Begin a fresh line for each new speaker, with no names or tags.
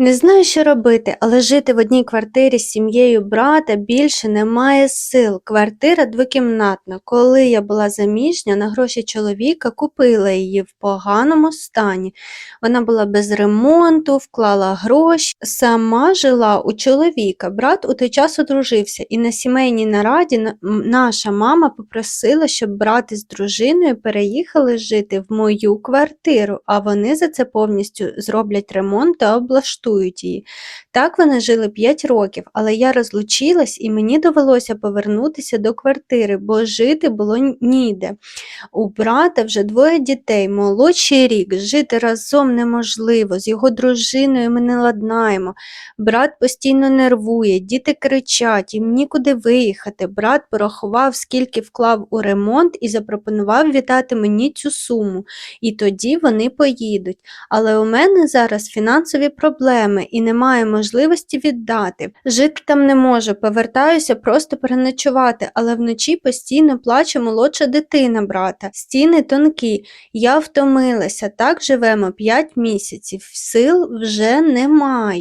Не знаю, що робити, але жити в одній квартирі з сім'єю брата більше немає сил. Квартира двокімнатна. Коли я була заміжня, на гроші чоловіка купила її в поганому стані. Вона була без ремонту, вклала гроші, сама жила у чоловіка. Брат у той час одружився, і на сімейній нараді наша мама попросила, щоб брат із дружиною переїхали жити в мою квартиру, а вони за це повністю зроблять ремонт та облаштують її. Так вони жили 5 років, але я розлучилась і мені довелося повернутися до квартири, бо жити було ніде. У брата вже двоє дітей, молодший рік, жити разом неможливо, з його дружиною ми не ладнаємо. Брат постійно нервує, діти кричать, їм нікуди виїхати. Брат порахував, скільки вклав у ремонт і запропонував віддати мені цю суму. І тоді вони поїдуть. Але у мене зараз фінансові проблеми і немає можливості віддати. Жити там не можу, повертаюся просто переночувати, але вночі постійно плаче молодша дитина брата. Стіни тонкі. Я втомилася. Так живемо 5 місяців. Сил вже немає.